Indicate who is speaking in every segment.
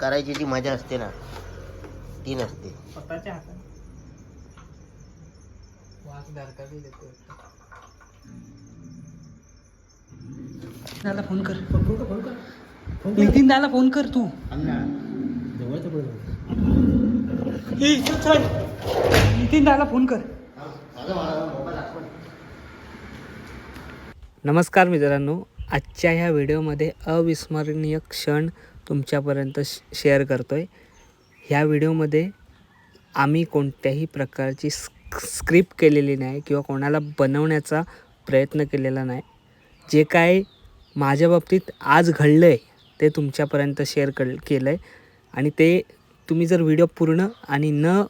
Speaker 1: करायची जी मजा असते ना ती नसते.
Speaker 2: स्वतःच्या दादा फोन कर. नितीन दादा फोन कर तू. नितीन दादा फोन कर. नमस्कार मित्रांनो आजच्या ह्या व्हिडिओमध्ये अविस्मरणीय क्षण तुमच्यापर्यंत श- शेअर करतो आहे ह्या व्हिडिओमध्ये आम्ही कोणत्याही प्रकारची स्क्रिप्ट केलेली नाही किंवा कोणाला बनवण्याचा प्रयत्न केलेला नाही. जे काय माझ्या बाबतीत आज घडलं आहे ते तुमच्यापर्यंत शेअर कर केलं आहे आणि ते तुम्ही जर व्हिडिओ पूर्ण आणि न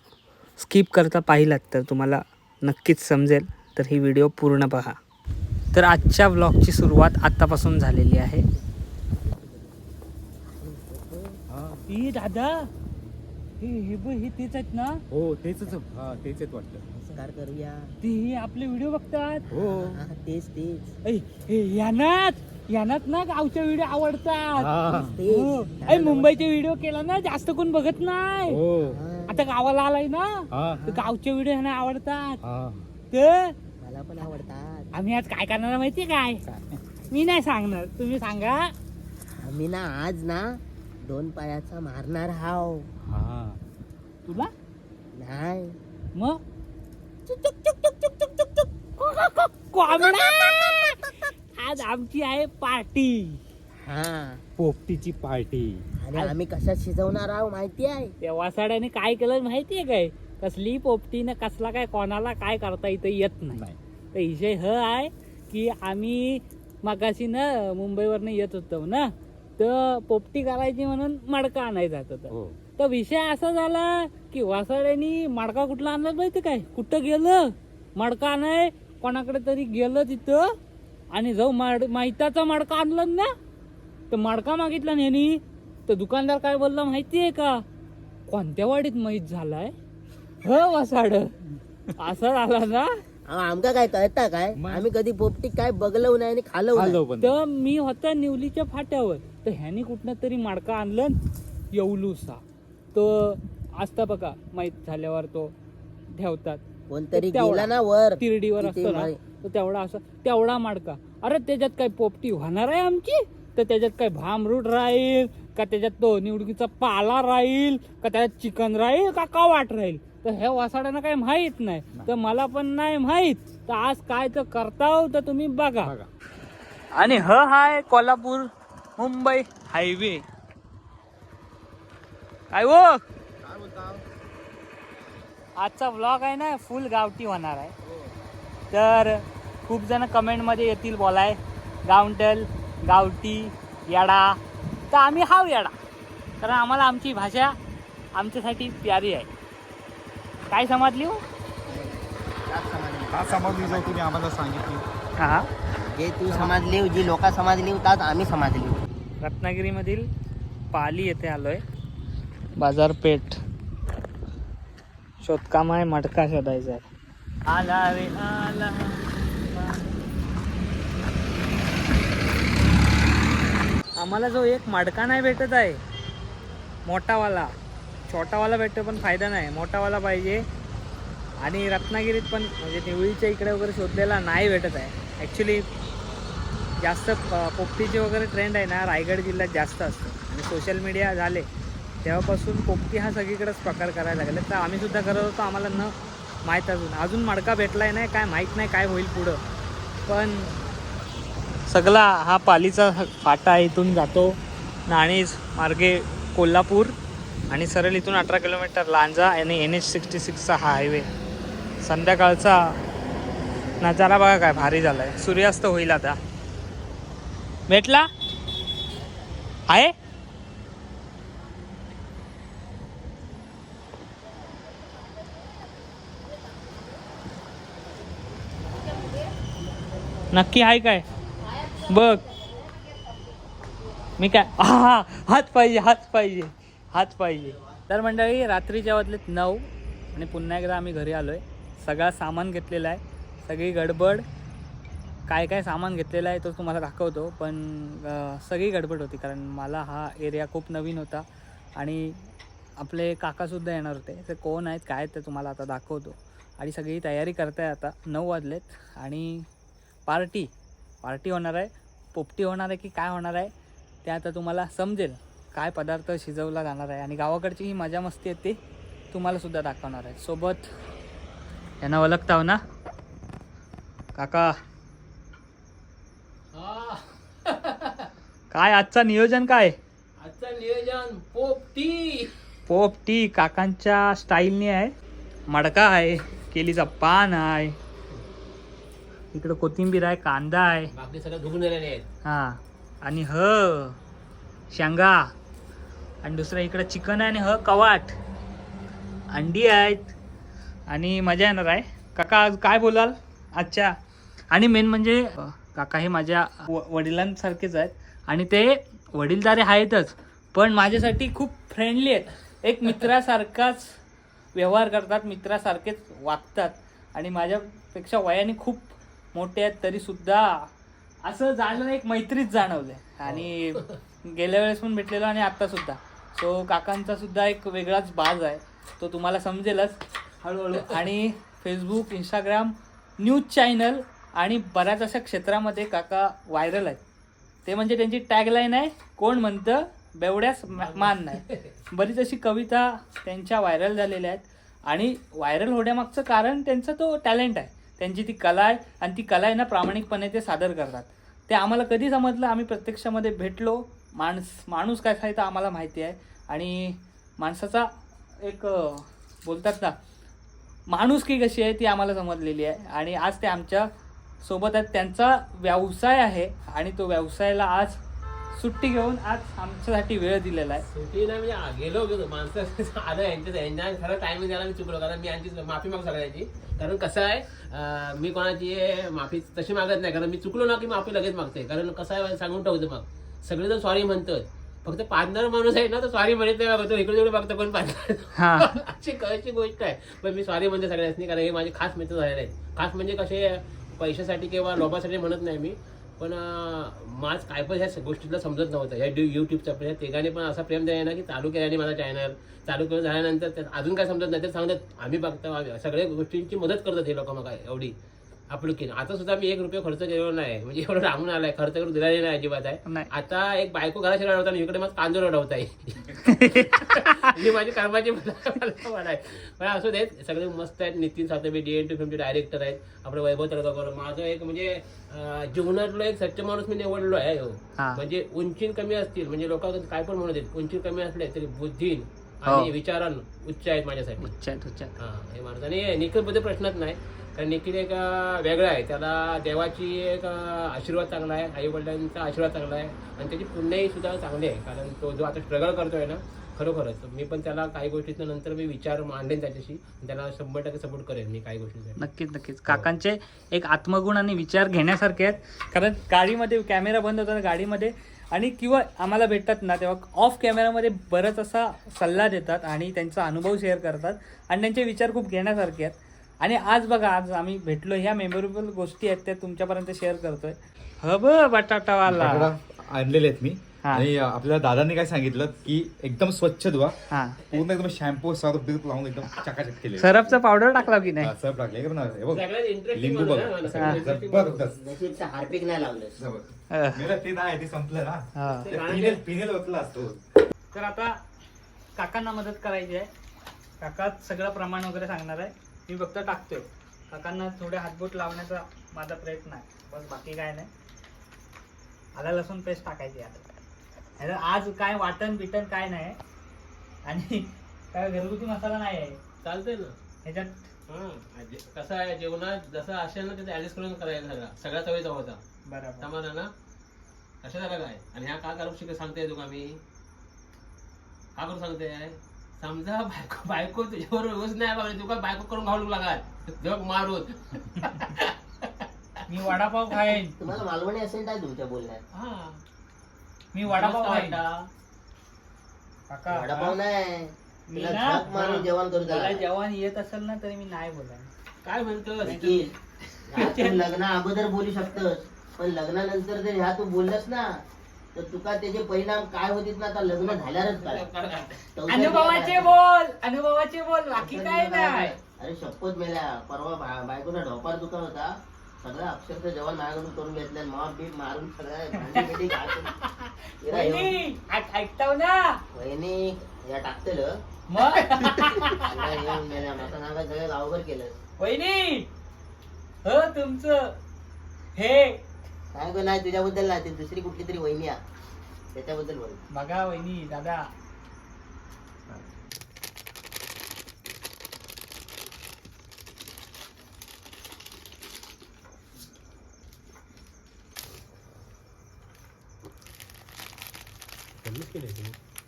Speaker 2: स्किप करता पाहिलात तर तुम्हाला नक्कीच समजेल. तर ही व्हिडिओ पूर्ण पहा तर आजच्या व्लॉगची सुरुवात आत्तापासून झालेली आहे. ई दादा हे हे बघ हे तेच आहेत ना?
Speaker 3: हो तेच हा तेच आहेत वाटतं.
Speaker 1: नमस्कार करूया.
Speaker 2: ते हे आपले व्हिडिओ बघतात.
Speaker 3: हो.
Speaker 1: हा, तेच तेच.
Speaker 2: ऐ, हे यानात यानात ना गावचे व्हिडिओ आवडतात.
Speaker 3: हा.
Speaker 1: तेच
Speaker 2: हो. ऐ, मुंबईचे व्हिडिओ केला ना जास्त कोण बघत नाही.
Speaker 3: हो.
Speaker 1: हा,
Speaker 2: आता गावाला आलाय ना
Speaker 3: हा.
Speaker 2: तर गावचे व्हिडिओ ह्यांना आवडतात.
Speaker 3: हा.
Speaker 2: तर
Speaker 1: मला पण आवडतात.
Speaker 2: आम्ही आज काय करणार माहितीये काय? मी नाही सांगणार. तुम्ही सांगा.
Speaker 1: आम्ही ना आज ना दोन पायाचा मारणार हाव.
Speaker 3: हा.
Speaker 2: तुला?
Speaker 1: नाही.
Speaker 2: मग! आज आमची आहे पार्टी.
Speaker 1: हा.
Speaker 3: पोपटीची पार्टी.
Speaker 1: आणि आम्ही कशात शिजवणार आहोत माहिती आहे?
Speaker 2: त्या वासाड्याने काय केलं माहितीये काय? कसली पोपटीनं कसला काय कोणाला काय करता इथं येत नाही.
Speaker 3: नाही.
Speaker 2: तर विषय ह आहे की आम्ही मगाशी ना मुंबईवरनं येत होतो ना? तर पोपटी करायची म्हणून मडका आणायचा होता
Speaker 3: हो.
Speaker 2: तर विषय असा झाला की वासाड्यानी मडका कुठला आणला माहिती काय? कुठं गेलं? मडका नाही कोणाकडे तरी गेलं तिथं आणि जाऊ माड माहिताचा मडका आणला ना तर मडका मागितला ह्यानी तर दुकानदार काय बोलला माहितीये का? कोणत्या वाडीत माहीत झालाय? ह वासाड असं झाला ना
Speaker 1: आमका काय कळता काय? आम्ही कधी पोपटी काय बघलो नाही आणि खालो नाही.
Speaker 3: आलो पण
Speaker 2: तर मी होता निवलीच्या फाट्यावर. तर ह्यानी कुठनं तरी माडका आणलं येवलूसा. तो असता बघा माहीत झाल्यावर तो ठेवतात.
Speaker 1: कोणतरी. गेला ना वर.
Speaker 2: तिरडीवर असतो ना तर तेवढा असं तेवढा माडका. अरे त्याच्यात काय पोपटी होणार आहे आमची? तर त्याच्यात काय भामरूट राहील? का त्याच्यात तो निवडकीचा पाला राहील? का त्याच्यात चिकन राहील? का कावाट राहील? तर ह्या वासाड्यांना काय माहीत नाही. तर मला पण नाही माहीत. तर आज काय तर करताव तर तुम्ही बघा.
Speaker 3: बघा.
Speaker 2: आणि ह हाय कोल्हापूर मुंबई हायवे. काय हो? आजचा व्लॉग आहे ना फुल गावठी होणार आहे. तर खूप जण कमेंटमध्ये येतील बोलाय. गावंटल गावठी येडा. तर आम्ही हाव येडा. कारण आम्हाला आमची भाषा आमच्यासाठी प्यारी आहे. काय समजली हो?
Speaker 3: का समजली जाऊ तुम्ही आम्हाला सांगितली?
Speaker 2: हां.
Speaker 1: जे तू समजली जी लोक समजली त्यात आम्ही समजली
Speaker 2: रत्नागिरीमधील पाली येथे आलोय. बाजारपेठ. शोधकाम आहे मटका शोधायचा आहे. आला रे आला. आम्हाला जो एक मडका नाही भेटत आहे मोठावाला. छोटावाला भेटतो पण फायदा नाही. मोठावाला पाहिजे. आणि रत्नागिरीत पण म्हणजे निवळीच्या इकडे वगैरे शोधलेला नाही भेटत आहे. ॲक्च्युली जास्त पोपटीचे वगैरे ट्रेंड आहे ना रायगड जिल्ह्यात जास्त असतो. आणि सोशल मीडिया झाले तेव्हापासून पोपटी हा सगळीकडेच प्रकार करायला लागले. तर आम्हीसुद्धा करत होतो आम्हाला न माहीत अजून. अजून मडका भेटला आहे नाही काय माहीत नाही काय होईल पुढं. पण सगळा हा पालीचा फाटा इथून जातो. नाणीज मार्गे कोल्हापूर. आणि सरळ इथून अठरा किलोमीटर लांजा आणि एन एच सिक्स्टी सिक्सचा हा हायवे संध्याकाळचा नजारा बघा काय भारी झाला आहे सूर्यास्त होईल आता. भेटला? आहे? नक्की आहे काय? बघ. मी काय हा हाच पाहिजे हाच पाहिजे. हाच पाहिजे. तर मंडळी रात्रीच्या वाजलेत नऊ आणि पुन्हा एकदा आम्ही घरी आलो आहे सगळा सामान घेतलेला आहे. सगळी गडबड काय काय सामान घेतलेलं आहे तो तुम्हाला दाखवतो पण सगळी गडबड होती कारण मला हा एरिया खूप नवीन होता आणि आपले काकासुद्धा येणार होते. ते कोण आहेत काय आहेत ते तुम्हाला आता दाखवतो. आणि सगळी तयारी करताय आता. नऊ वाजलेत आणि पार्टी पार्टी होणार आहे. पोपटी होणार आहे की काय होणार आहे ते आता तुम्हाला समजेल. काय पदार्थ शिजवला जाणार आहे आणि गावाकडची ही मजा मस्ती आहे ती तुम्हाला सुद्धा दाखवणार आहे. सोबत यांना ओळखताव ना? काका. काय आजचा नियोजन काय?
Speaker 1: आजचं नियोजन पोपटी
Speaker 2: पोपटी काकांच्या स्टाईलने आहे. मडका आहे केलीचा पान आहे. इकडं कोथिंबीर आहे कांदा आहे.
Speaker 1: बाकी सगळं धुवून गेलेले आहेत.
Speaker 2: हा. आणि ह शेंगा. आणि दुसरं इकडं चिकन आहे आणि ह कवाट. अंडी आहेत. आणि मजा येणार आहे. काका आज काय बोलाल? अच्छा आणि मेन म्हणजे काका हे माझ्या व- वडिलांसारखेच आहेत. आणि ते वडीलधारे आहेतच. पण माझ्यासाठी खूप फ्रेंडली आहेत. एक मित्रासारखाच व्यवहार करतात मित्रासारखेच वागतात. आणि माझ्यापेक्षा वयाने खूप मोठे आहेत तरीसुद्धा असं जाणं एक मैत्रीच जाणवलंय आणि गेल्या वेळेस पण भेटलेलो आणि आता सो काकांचा सुद्धा एक वेगळाच बाज आहे. तो तुम्हाला समजेलच. हळूहळू. आणि फेसबुक इंस्टाग्राम न्यूज चॅनल आणि बऱ्याच अशा क्षेत्रामध्ये काका व्हायरल आहेत. ते म्हणजे त्यांची टॅगलाईन आहे कोण म्हणतं बेवड्यास मान नाही. बरीच अशी कविता त्यांच्या व्हायरल झालेल्या आहेत. आणि व्हायरल होण्यामागचं कारण त्यांचा तो टॅलेंट आहे. त्यांची ती कला आहे आणि ती कला आहे ना प्रामाणिकपणे ते सादर करतात. ते आम्हाला कधी समजलं? आम्ही प्रत्यक्षामध्ये भेटलो. माणस माणूस काय खायचा तर आम्हाला माहिती आहे. आणि माणसाचा एक बोलतात ना माणुसकी कशी आहे ती आम्हाला समजलेली आहे. आणि आज ते आमच्यासोबत आहेत. त्यांचा व्यवसाय आहे आणि तो व्यवसायाला आज सुट्टी घेऊन आज आमच्यासाठी वेळ दिलेला आहे.
Speaker 1: सुट्टी नाही म्हणजे गेलो गेलो माणसं आलं यांच्या खरं टाइम द्यायला मी चुकलो. कारण मी यांची माफी माग सगळ्यांची कारण कसं आहे मी कोणाची माफी तशी मागत नाही. कारण मी चुकलो ना की माफी लगेच मागते कारण कसं आहे सांगून ठेवतो मग. सगळे जण सॉरी म्हणतात. फक्त पार्टनर माणूस आहे ना तर सॉरी म्हणत नाही बघतो इकडे तिकडे बघतो पार्टनर
Speaker 2: हा.
Speaker 1: अशी कळची गोष्ट आहे. पण मी सॉरी म्हणते सगळ्यांनी कारण हे माझे खास मित्र झालेले आहेत. खास म्हणजे कसे पैशासाठी किंवा लोभासाठी म्हणत नाही मी. पण माझ काय पण ह्या गोष्टीला समजत नव्हतं. ह्या युट्यूबचा पण ह्या तिघांनी पण असा प्रेम द्यायला ना की चालू केल्याने माझा चॅनल चालू करून झाल्यानंतर अजून काय समजत नाही. ते सांगतात आम्ही बघतो आम्ही सगळ्या गोष्टींची मदत करतात हे लोक मग एवढी. आपुलकीन आता सुद्धा मी एक रुपये खर्च केलेला नाही. म्हणजे एवढं राहून आलाय. खर्च करून दिलेला नाही अजिबात आहे. आता एक बायको घराशी रडवता आणि इकडे मग रडवत आहे. ही माझी कर्माची मला असू देत सगळे मस्त आहेत. Nitin Satve D N T फिल्मचे director आहेत. आपलं वैभव तळगावकर. माझं एक म्हणजे जीवनातलं एक सच्च माणूस मी निवडलो आहे हो. म्हणजे उंचीन कमी असतील. म्हणजे लोक काय पण म्हणत आहेत उंचीन कमी असले तरी बुद्धीन आणि
Speaker 2: हो.
Speaker 1: विचारान उच्च आहेत माझ्यासाठी.
Speaker 2: उच्च आहेत, उच्च आहेत.
Speaker 1: हा हे माणूस आणि निखिलबद्दल प्रश्नच नाही. कारण निखिल एक वेगळा आहे. त्याला देवाची एक आशीर्वाद चांगला आहे आई वडिलांचा आशीर्वाद चांगला आहे आणि त्याची पुण्याही सुद्धा चांगली आहे. कारण तो जो आता स्ट्रगल करतोय ना खरोखरच. मी पण त्याला काही गोष्टीत नंतर मी विचार मांडेन त्याच्याशी. त्याला शंभर टक्के सपोर्ट करेन मी काही गोष्टीसाठी
Speaker 2: नक्कीच नक्कीच. काकांचे एक आत्मगुण आणि विचार घेण्यासारखे आहेत. कारण गाडीमध्ये कॅमेरा बंद होता गाडीमध्ये आणि किंवा आम्हाला भेटतात ना तेव्हा ऑफ कॅमेरामध्ये बरंच असा सल्ला देतात आणि त्यांचा अनुभव शेअर करतात आणि त्यांचे विचार खूप घेण्यासारखे आहेत. आणि आज बघा आज आम्ही भेटलो ह्या मेमोरेबल गोष्टी आहेत त्या तुमच्यापर्यंत शेअर करतोय. ह ब बटाटावाला.
Speaker 3: बटाटा आणलेले आहेत मी.
Speaker 2: हा.
Speaker 3: आणि आपल्या दादांनी काय सांगितलं की एकदम स्वच्छ धुवा. पूर्ण एकदम शॅम्पू सर्फ बिर्फ लावून एकदम चकाचक केले
Speaker 2: सरपचा पावडर टाकला की नाही?
Speaker 3: सर्फ टाकले एकदम ना, हे बघ.
Speaker 1: सगळ्यात interesting
Speaker 3: लिंबू बघ.
Speaker 2: हा.
Speaker 3: जबरदस्त.
Speaker 1: हार्पिक नाही लावलं
Speaker 3: ते नाही ते संपलं ना.
Speaker 2: हा.
Speaker 3: पिनेल पिनेल ओतला असतो.
Speaker 2: तर आता काकांना मदत करायची आहे. काका सगळं प्रमाण वगैरे सांगणार आहे. मी फक्त टाकतोय. काकांना थोडे हातबोट लावण्याचा माझा प्रयत्न आहे. बस बाकी काय नाही. आला लसूण पेस्ट टाकायची आता. आज काय वाटण बिटन काय नाही. आणि काय घरगुती मसाला नाही आहे
Speaker 1: चालतंय ना.
Speaker 2: ह्याच्यात
Speaker 1: हा. कसं आहे जेवणात जसं असेल ना त्याचं ऍडजस्ट करून करायचं सगळा. सगळ्या चवीचा होता
Speaker 2: बरोबर.
Speaker 1: समाधान ना? कशा झाला काय? आणि ह्या का करू शिक सांगते तुका मी? का करू सांगते समजा बायको बायको तुझ्यावर रोज नाही बघा तुका बायको करून घालू लागाल जग मारून.
Speaker 2: मी वडापाव खाईन.
Speaker 4: तुम्हाला मालवणी असेल काय तुमच्या बोलण्यात.
Speaker 1: हा.
Speaker 2: मी वडापाव खाईन. काका
Speaker 4: वडापाव नाही.
Speaker 2: मी
Speaker 4: तिला
Speaker 2: ना
Speaker 4: झक मारून जेवण करू
Speaker 2: मला
Speaker 4: द्या
Speaker 2: जेवण येत असेल ना तरी मी नाही बोलाय
Speaker 1: काय म्हणतो
Speaker 4: निखिल, ह्या तू लग्ना अगोदर बोलू शकतोस. पण लग्नानंतर जर ह्या तू बोललास ना तर तुका त्याचे परिणाम काय होतील ना आता लग्न झाल्यावरच काय
Speaker 2: अनुभवाचे बोल अनुभवाचे बोल बाकी काय नाही.
Speaker 4: अरे शपथ मेल्या परवा बायकोला ढोपार दुकान होता. सगळं अक्षरशः जेवण माझ्याकडून करून घेतलं मॉप बीप मारून सगळं
Speaker 2: ऐकताव ना?
Speaker 4: वहिनी या टाकतेल
Speaker 2: मग?
Speaker 4: येऊन नागा सगळं गावभर केलं.
Speaker 2: वहिनी हो तुमचं हे
Speaker 4: काय गं नाही तुझ्याबद्दल नाही ती दुसरी कुठली तरी वहिनी आहे. त्याच्याबद्दल बोल.
Speaker 2: बघा वहिनी दादा.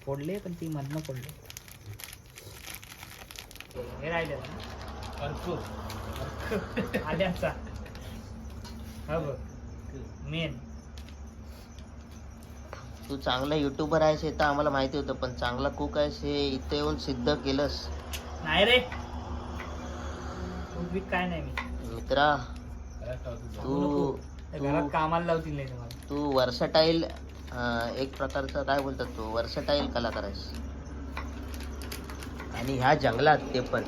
Speaker 2: फोडले पण ती मधनं फोडले. हे राहिले आल्याचा. हा बघ. मेन.
Speaker 4: तू चांगला युट्यूबर आहेस हे तर आम्हाला माहिती होतं पण चांगला कुक आहेस हे इथे येऊन सिद्ध केलंस.
Speaker 2: नाही रे. उद्वीत काय नाही मी.
Speaker 4: मित्रा तू
Speaker 2: त्या घरात
Speaker 4: तू
Speaker 2: कामाला लावतील नाही तुम्हाला.
Speaker 4: तू वर्सटाईल एक प्रकारचा काय बोलतात तू वर्सटाईल कलाकार आहेस. आणि ह्या जंगलात ते पण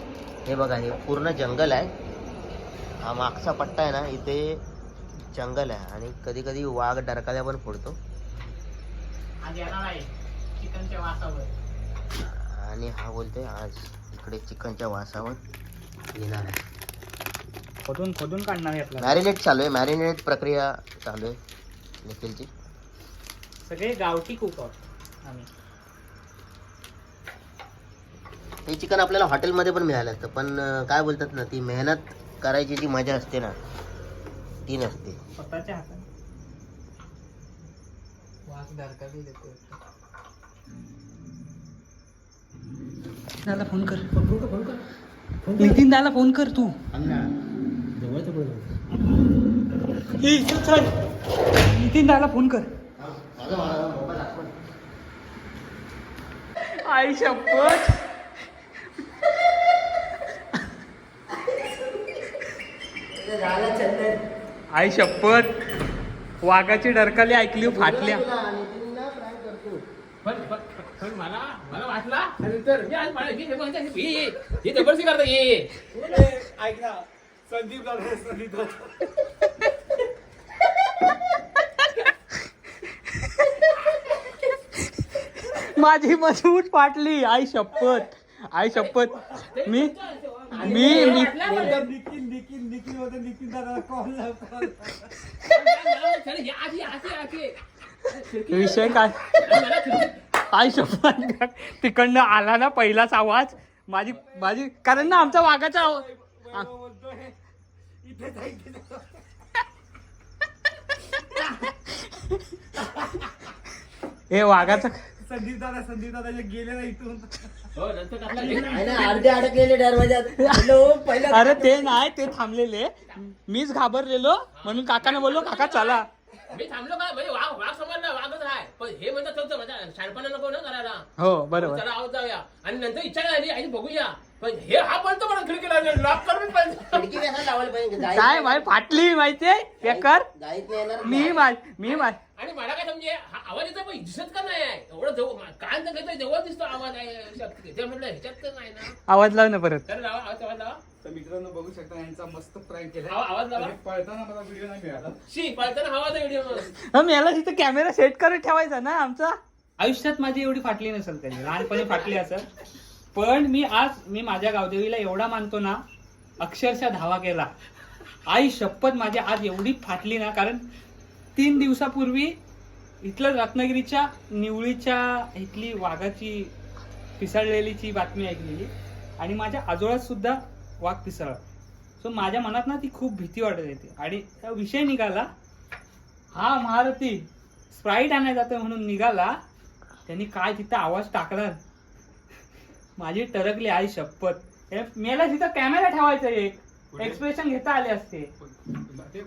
Speaker 4: हे बघा हे पूर्ण जंगल आहे. हा मागचा पट्टा आहे ना इथे जंगल आहे आणि कधी कधी वाघ डरकाल्या पण फोडतो. आणि हा बोलतोय आज इकडे चिकनच्या वासावर येणार आहे.
Speaker 2: खोदून खोदून काढणार आहे
Speaker 4: मॅरिनेट चालू आहे मॅरिनेट प्रक्रिया चालू आहे निखिलची.
Speaker 2: सगळे गावठी कुक आहोत आम्ही.
Speaker 4: हे चिकन आपल्याला हॉटेलमध्ये पण मिळालं असतं पण काय बोलतात ना ती मेहनत करायची जी मजा असते ना ती नसते.
Speaker 2: स्वतःच्या हाताने देतो दादा फोन कर. नितीन दादा फोन कर तू. नितीन दादा फोन कर. आई शपथ. आई शपथ. वाघाची डरकाली ऐकली फाटल्या.
Speaker 1: पण पण- पण मला मला वाटला नंतर हे आज मला- जबरदस्ती करता ये ये.
Speaker 3: ऐक ना. संदीप
Speaker 2: माझी मजबूत फाटली. आई शपथ. आई शपथ. मी मी मी
Speaker 3: एकदम निखिल निखिल निखिल होते निखिल दादा कॉल
Speaker 2: विषय काय? आई शपथ तिकडनं आला ना पहिलाच आवाज. माझी माझी कारण ना आमचा वाघाचा आवाज. हे. वाघाचा
Speaker 3: संदीप दादा संदीप दादा जे गेले ना इथून.
Speaker 1: हो
Speaker 4: अर्धे अडकलेले पहिला
Speaker 2: अरे ते नाही ते थांबलेले. मीच घाबरलेलो. म्हणून काकाने बोललो काका चला.
Speaker 1: मी थांबलो का? म्हणजे वाघ वाघ समजला वाघच आहे. पण हे म्हणतात चलतं माझ्या शाळपणा नको ना करायला.
Speaker 2: हो बरोबर.
Speaker 1: चला आहोत जाऊया. आणि नंतर इच्छा झाली आणि बघूया. पण हे हा पण मला खिडकीला लॉक करून पाहिजे.
Speaker 4: खिडकी कसा लावायला पाहिजे जाईत
Speaker 2: काय. माय फाटली माहितीये
Speaker 4: नाही येणार.
Speaker 2: मी माय मी माय
Speaker 1: आणि मला काय समजे हा आवाज येतो पण दिसत का नाही आहे? एवढं जवळ कान तर घेतोय जवळ दिसतो आवाज आहे ते म्हटलं ह्याच्यात तर नाही ना.
Speaker 2: आवाज लाव ना परत.
Speaker 1: तर लावा आवाज आवाज लावा.
Speaker 3: तर मित्रांनो बघू शकता यांचा मस्त प्रँक केला
Speaker 1: आवा- आवाज लावा.
Speaker 3: पळताना मला व्हिडिओ नाही मिळाला.
Speaker 1: शी पळताना हवा व्हिडिओ
Speaker 2: हा मी याला तिथे कॅमेरा सेट करून ठेवायचा ना आमचा. आयुष्यात माझी एवढी फाटली नसेल कधी लहानपणी फाटली असेल. पण मी आज मी माझ्या गावदेवीला एवढा मानतो ना अक्षरशः धावा केला. आई शपथ माझी आज एवढी फाटली ना कारण तीन दिवसापूर्वी इथलं रत्नागिरीच्या निवळीच्या इथली वाघाची पिसळलेलीची बातमी ऐकलेली. आणि माझ्या आजोळ्यात सुद्धा वाघ पिसळला. सो माझ्या मनात ना ती खूप भीती वाटत येते आणि त्या विषय निघाला. हा महारथी स्प्राईट आणायला जातो म्हणून निघाला. त्यांनी काय तिथं आवाज टाकला? माझी टरकली आई शपथ. हे मेला तिथं कॅमेरा ठेवायचा एक. एक्सप्रेशन घेता आले असते.
Speaker 3: ते.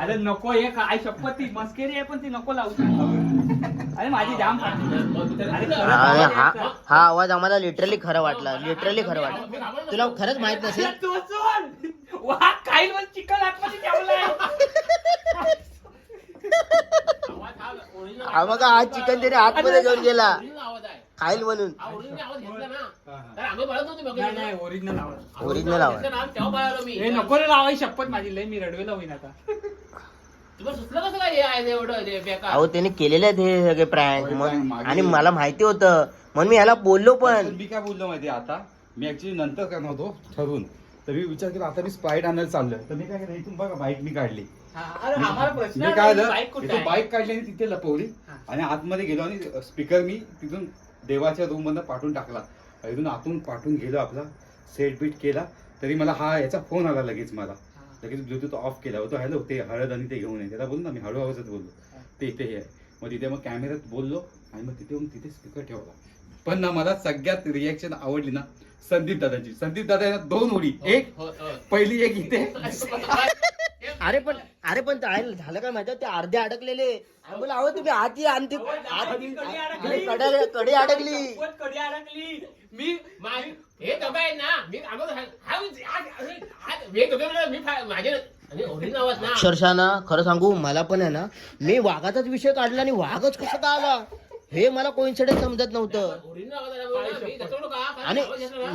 Speaker 2: अरे नको एक आई शपथ ती. मस्केरी आहे पण ती नको लावू अरे माझी जाम फाटली अरे खरंच
Speaker 4: आणि
Speaker 2: आवाज
Speaker 4: हा
Speaker 2: यायचा.
Speaker 4: हा आवाज आम्हाला लिटरली खरं वाटला. लिटरली खरं वाटलं. तुला खरंच माहीत नसेल?
Speaker 2: अरे तू चिकन आतमध्ये ठेवलाय.
Speaker 1: हा
Speaker 4: बघा हा चिकन त्याने आतमध्ये घेऊन गेला. खाईल म्हणून.
Speaker 1: आवाज तर
Speaker 2: ओरिजिनल आवाज हे नको रे लावायची शपथ माझी लय मी रडवेला होईन आता.
Speaker 1: हे
Speaker 4: अहो त्याने केलेले आहेत हे सगळे प्रँक. आणि मला माहिती होतं. म्हणून मी ह्याला बोललो पण.
Speaker 3: मी काय बोललो माहिती आता? मी ऍक्च्युली नंतर करणार होतो ठरवून. तर मी विचार केला आता मी स्प्राईट आणायला चाललोय. तर मी काय केलं इथून बघा बाईक मी काढली.
Speaker 2: हा,
Speaker 3: मी काय
Speaker 2: बाईक
Speaker 3: झालं? बाईक काढली आणि तिथे लपवली.
Speaker 2: हा.
Speaker 3: आणि आतमध्ये गेलो आणि स्पीकर मी तिथून देवाच्या रूम मधनं पाठवून टाकला. इथून आतून पाठवून गेलो आपला. सेट बीट केला. तरी मला हा याचा फोन आला लगेच मला.
Speaker 2: हा.
Speaker 3: लगेच ब्लूटूथ ऑफ केला. होतो हॅलो ते हळद आणि ते घेऊन ये. त्याला बोललो ना मी हळू आवाजात बोललो. ते इथे हे आहे. मग तिथे मग कॅमेऱ्यात बोललो आणि मग तिथे तिथे स्पीकर ठेवला. पण ना मला सगळ्यात रिॲक्शन आवडली ना संदीप दादाची. संदीप दादा यांना दोन उडी. एक
Speaker 1: हो, हो.
Speaker 3: पहिली एक इथे.
Speaker 4: अरे पण अरे पण झालं काय माहिती? ते अर्धे अडकलेले. आम्ही अहो तुम्ही आत या आणि ते आत-
Speaker 2: कडी
Speaker 4: अडकली.
Speaker 2: कडी अडकली. मी
Speaker 1: हे ना मी मी माझे
Speaker 4: अक्षरशः ना खरं सांगू मला पण आहे ना मी वाघाचाच विषय काढला आणि वाघच कसं का आला? हे मला कोइन्सिडन्स समजत नव्हतं. आणि.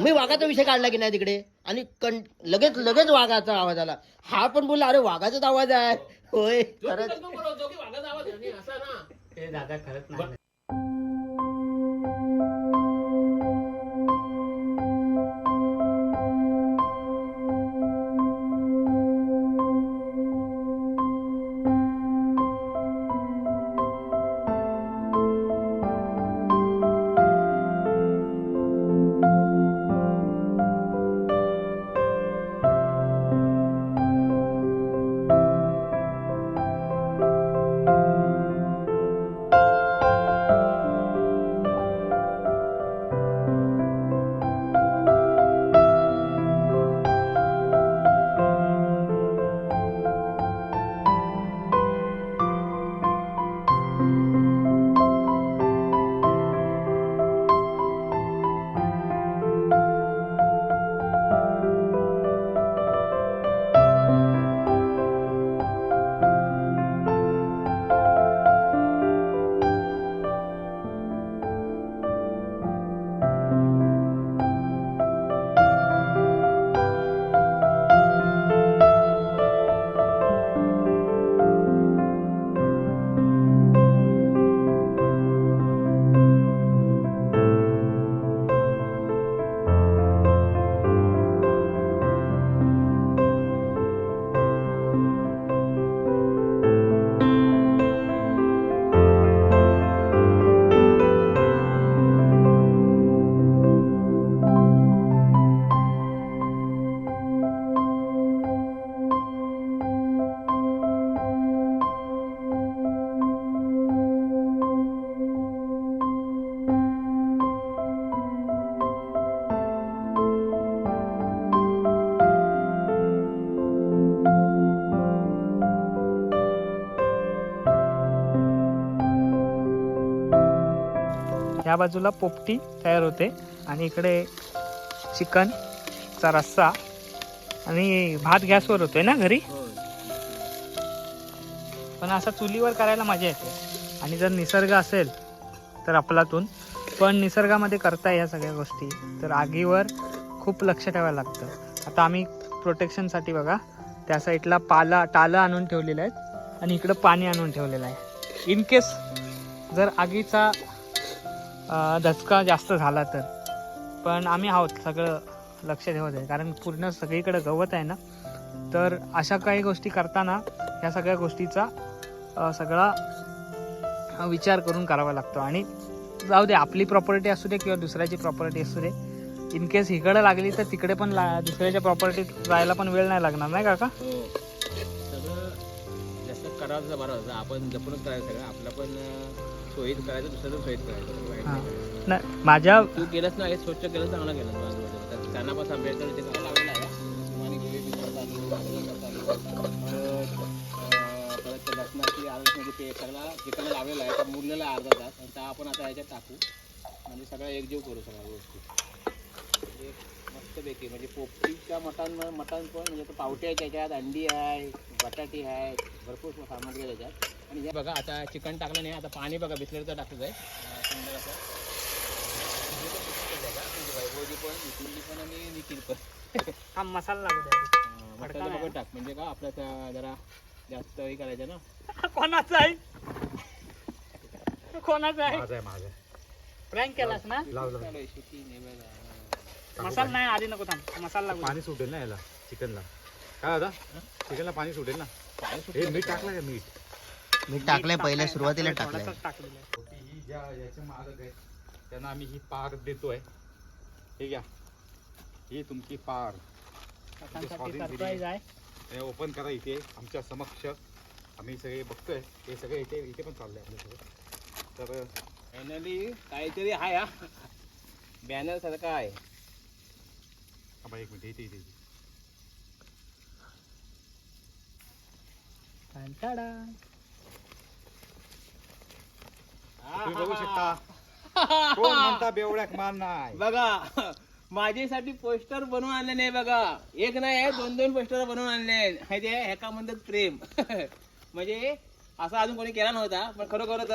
Speaker 4: मी वाघाचा विषय काढला की नाही तिकडे? आणि कं- लगेच लगेच वाघाचा आवाज आला. हा पण बोलला अरे वाघाचाच आवाज आहे. होय
Speaker 1: जो की
Speaker 4: खरंच
Speaker 1: confirm बोलवतो
Speaker 2: बाजूला पोपटी तयार होते. आणि इकडे चिकनचा रस्सा आणि भात गॅसवर होतोय ना घरी? पण असा चुलीवर करायला मजा येते. आणि जर निसर्ग असेल तर आपलातून. पण निसर्गामध्ये करता या सगळ्या गोष्टी तर आगीवर खूप लक्ष ठेवायला लागतं. आता आम्ही प्रोटेक्शनसाठी बघा त्या साईडला पाला टालं आणून ठेवलेलं आहे आणि इकडं पाणी आणून ठेवलेलं आहे. इन केस जर आगीचा धचका जास्त झाला तर. पण आम्ही आहोत सगळं लक्ष ठेवत आहे कारण पूर्ण सगळीकडे गवत आहे ना तर अशा काही गोष्टी करताना ह्या सगळ्या गोष्टीचा सगळा विचार करून करावा लागतो. आणि जाऊ दे आपली प्रॉपर्टी असू दे किंवा दुसऱ्याची प्रॉपर्टी असू दे इन केस इकडे लागली तर तिकडे पण ला दुसऱ्याच्या प्रॉपर्टीत जायला पण वेळ नाही लागणार नाही काका?
Speaker 1: हो. सगळं जास्त करायचं बरं. आपण जपूनच करायचं सगळं. आपलं पण सोयीत करायचं दुसऱ्याचं सोयीत करायचं.
Speaker 2: हां.
Speaker 1: नाही करायचं.
Speaker 2: नाही माझ्या
Speaker 1: तू केलंच ना हे स्वच्छ केलं चांगलं केलं तू आजूबाजूला. तर त्यांना पण आंबेडकर लावलेलं आहे. आणि अं, परत ते लसणाची आलूची ते सगळा चिकन लावलेला आहे तर मुरलेला आहे अर्धा तास. आणि त्या आपण आता ह्याच्यात टाकू. म्हणजे सगळं एकजीव करू सगळ्या गोष्टी. म्हणजे मस्तपैकी म्हणजे पोपटीच्या मटण मटण पण म्हणजे तो पावटे आहे त्याच्यात अंडी आहे बटाटी आहे भरपूर सामग्री आहे त्याच्यात. आणि हे बघा आता चिकन टाकलं नाही आता पाणी बघा टाकलं अं, सुंदर असं. हे पण? म्हणजे वैभवजी पण आणि निखिल पण
Speaker 2: हा मसाला
Speaker 1: मसाला टाक म्हणजे का आपल्या त्या जरा जास्त हे करायचं ना.
Speaker 2: कोणाचा आहे? कोणाचा आहे?
Speaker 3: माझा आहे माझा
Speaker 2: प्रँक केलास ना. मसाला नाही आधी नको थांब. मसाला लागू.
Speaker 3: पाणी सुटेल ना याला चिकनला. काय दादा? चिकनला पाणी सुटेल ना?
Speaker 1: पाणी
Speaker 3: हे मीठ? टाकलं का मीठ?
Speaker 4: मी टाकलंय पहिल्या
Speaker 2: टाकलंय,
Speaker 4: सुरुवातीला
Speaker 2: टाकलंय, आहे.
Speaker 3: ही ज्या याचे मालक आहेत त्यांना आम्ही ही पार देतोय. हे घ्या. ही तुमची पार. ओपन करा इथे आमच्या समक्ष. आम्ही सगळे बघतोय. हे सगळे इथे इथे पण चाललंय आपलं सगळं. तर
Speaker 1: फायनली काहीतरी आहे हा. बॅनर सारखा आहे.
Speaker 3: थांबा एक मिनिट इथे इथे. तुम्ही बघू शकता. कोण म्हणता बेवड्याक मान नाही?
Speaker 1: बघा माझ्यासाठी पोस्टर बनवून आणले नाही बघा. एक नाही आहे दोन दोन पोस्टर बनवून आणले आहे ह्याका म्हणतात प्रेम. म्हणजे असा अजून कोणी केला नव्हता पण खरोखरच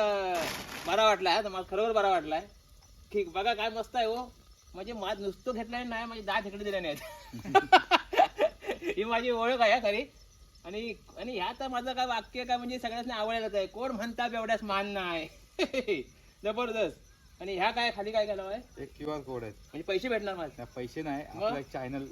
Speaker 1: बरा वाटलाय तर मला खरोखर बरा वाटलाय. ठीक बघा काय मस्त आहे हो. म्हणजे माझ नुसतं घेतलं नाही माझे दहा ठिकाणी दिले नाहीत ही माझी ओळख आहे खरी. आणि आणि ह्या तर माझं काय वाक्य काय म्हणजे सगळ्यांना आवडायलाच आहे. कोण म्हणता एवढ्याच मान नाही? जबरदस्त. आणि ह्या काय खाली काय केलं आहे
Speaker 3: एक क्यू आर कोड आहेत.
Speaker 1: म्हणजे पैसे भेटणार मला.
Speaker 3: पैसे नाही
Speaker 1: मग?
Speaker 3: आपलं चॅनल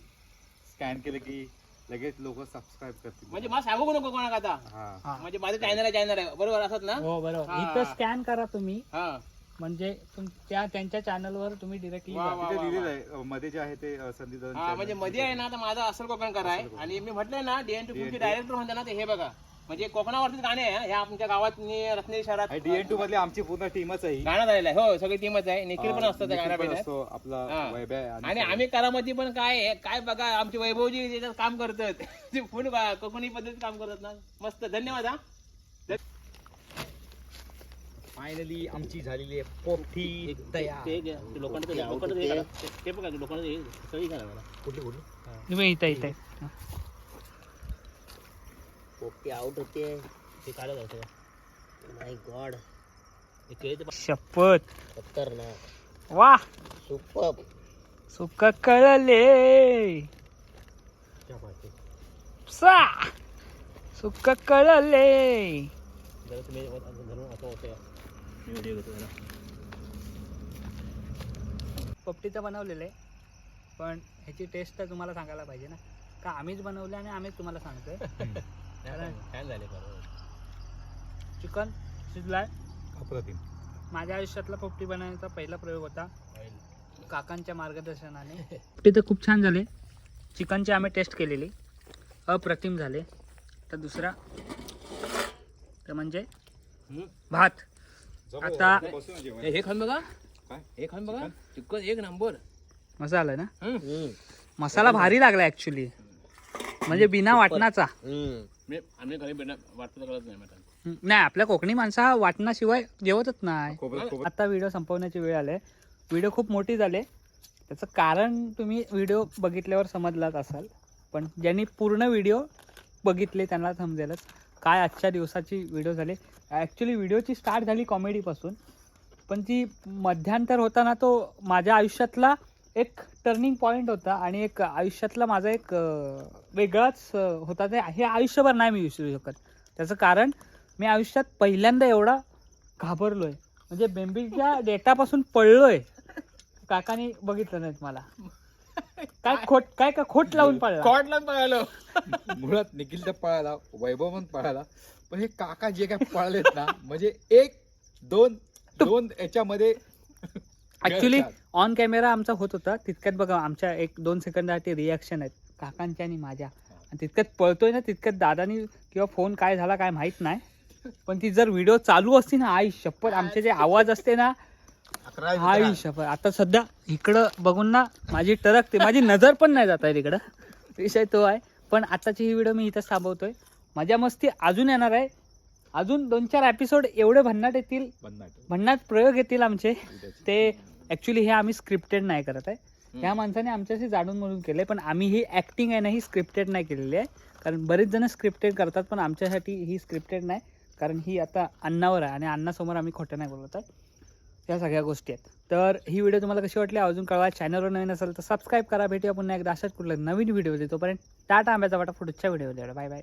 Speaker 3: स्कॅन केलं की लगेच लोक सबस्क्राईब करतील.
Speaker 1: म्हणजे मला सांगू नको कोणाला आता.
Speaker 3: हा.
Speaker 2: हा.
Speaker 1: म्हणजे माझं चॅनल आहे चॅनल आहे. बरोबर असत ना?
Speaker 2: हो बरोबर.
Speaker 1: हा.
Speaker 2: इथं स्कॅन करा तुम्ही.
Speaker 1: हा.
Speaker 2: म्हणजे तुम- त्या त्यांच्या चॅनलवर तुम्ही डिरेक्टली
Speaker 1: वा, वा,
Speaker 3: तिथे
Speaker 1: वा,
Speaker 3: लिहिलेलं
Speaker 1: वा.
Speaker 3: आहे. अं, मध्ये जे आहे ते अं, संदीप दादांचं
Speaker 1: हा
Speaker 3: channel.
Speaker 1: म्हणजे मध्ये आहे ना आता माझा असल कोकण करा. आहे आणि मी म्हटलंय ना डीएन टू
Speaker 3: DN2.
Speaker 1: डायरेक्टर म्हणता ना ते हे बघा. म्हणजे कोकणावरतीच गाणे आहे ह्या आमच्या गावात आणि रत्नागिरी शहरात
Speaker 3: डीएन टू मधली आमची पूर्ण टीमच आहे ही.
Speaker 1: गाणं झालेलं आहे. हो सगळी टीमच आहे. निखिल पण असतं त्या
Speaker 3: निखिल पण
Speaker 1: गाण्यामध्ये
Speaker 3: असतो आपला
Speaker 1: हा.
Speaker 3: वैभव आहे
Speaker 1: आणि. आम्ही करामती पण काय आहे, काय बघा आमचे वैभवजी त्याच्यात काम करतात. ते फुल बा- कोकणी पद्धतीत काम करतात ना. मस्त. धन्यवाद हा.
Speaker 2: फायनली आमची झालेली आहे पोठी तयार.
Speaker 1: ते ते बघा ते
Speaker 2: इथं इथे.
Speaker 4: पोपटी आउट होते
Speaker 1: ते काढत सगळं.
Speaker 4: माय गॉड
Speaker 1: हे
Speaker 2: शपथ.
Speaker 4: खतरनाक.
Speaker 2: वा.
Speaker 4: सुपर
Speaker 2: सुख कळले. सा. सुख कळले.
Speaker 1: होतं.
Speaker 2: पोपटीचं बनवलेलं आहे पण ह्याची टेस्ट तर तुम्हाला सांगायला पाहिजे ना. का आम्हीच बनवलं आणि आम्हीच तुम्हाला सांगतोय?
Speaker 1: नाही, छान झाले? बरोबर
Speaker 2: चिकन शिजलाय.
Speaker 3: अप्रतिम.
Speaker 2: माझ्या आयुष्यातला पोपटी बनवण्याचा पहिला प्रयोग होता. काकांच्या मार्गदर्शनाने. पोपटी तर खूप छान झाले. चिकनची आम्ही टेस्ट केलेली. अप्रतिम झाले. तर दुसरा. तर म्हणजे. भात. आता-.
Speaker 1: हे खाऊन बघा.
Speaker 3: काय?
Speaker 1: हे खाऊन बघा. चिकन? एक नंबर.
Speaker 2: मसा आलाय ना. मसाला भारी लागला ऍक्च्युली म्हणजे बिना वाटणाचा.
Speaker 1: मी आम्ही घरी वाटतं कळत नाही
Speaker 2: हं, नाही आपल्या कोकणी माणसा हा वाटणाशिवाय जेवतच नाही.
Speaker 3: खोबरं
Speaker 2: आता व्हिडिओ संपवण्याची वेळ आले व्हिडिओ खूप मोठी झाले त्याचं कारण तुम्ही व्हिडिओ बघितल्यावर समजलाच असाल. पण ज्यांनी पूर्ण व्हिडिओ बघितले त्यांना समजेलच. काय आजच्या दिवसाची व्हिडिओ झाली. ॲक्च्युली व्हिडिओची स्टार्ट झाली कॉमेडीपासून पण ती मध्यांतर होता ना तो माझ्या आयुष्यातला एक टर्निंग पॉईंट होता आणि एक आयुष्यातला माझा एक वेगळाच होता. ते हे आयुष्यभर नाही मी विसरू शकत. त्याचं कारण मी आयुष्यात पहिल्यांदा एवढा घाबरलोय. म्हणजे बेंबीच्या डेटापासून पळलोय. काकाने बघितलं नाहीत मला. काय खोट काय का खोट लावून पळला?
Speaker 1: कॉटला पळालो.
Speaker 3: मुळात निखिल तर पळाला वैभव पण पळाला. पण हे काका जे काय पळालेत ना म्हणजे एक दोन दोन याच्यामध्ये
Speaker 2: ऍक्च्युली ऑन कॅमेरा आमचा होत होता. तितक्यात बघा आमच्या एक दोन सेकंदासाठी रिॲक्शन आहेत. काकांच्या आणि माझ्या. आणि तितक्यात पळतोय ना तितक्यात दादानी किंवा फोन काय झाला काय माहीत नाही. पण ती जर व्हिडिओ चालू असती ना आई शपथ आमचे जे आवाज असते ना आई शपथ. आता सध्या इकडं बघून ना माझी टरकते माझी नजर पण नाही जात आहे तिकडं. विषय तो आहे. पण आताची ही व्हिडिओ मी इथं थांबवतोय. मजा मस्ती अजून येणार आहे. अजून दोन चार एपिसोड एवढे भन्नाट येतील. भन्नाट. प्रयोग येतील आमचे. ते ऍक्च्युली हे आम्ही स्क्रिप्टेड नाही करत आहे. ह्या माणसाने आमच्याशी जाणून म्हणून केलंय पण आम्ही ही ऍक्टिंग आहे ना ही स्क्रिप्टेड नाही केलेली आहे. कारण बरेच जण स्क्रिप्टेड करतात पण आमच्यासाठी ही स्क्रिप्टेड नाही. कारण ही आता अन्नावर आहे आणि अन्नासमोर आम्ही खोटं नाही बोलत आहे या सगळ्या गोष्टी आहेत. तर ही व्हिडिओ तुम्हाला कशी वाटली अजून कळवा. चॅनलवर नवीन असेल तर सबस्क्राईब करा. भेटूया पुन्हा एकदा. अशाच कुठला नवीन व्हिडिओ देतो पर्यंत टाटा आंब्याचा वाटा. पुढच्या व्हिडिओ बाय बाय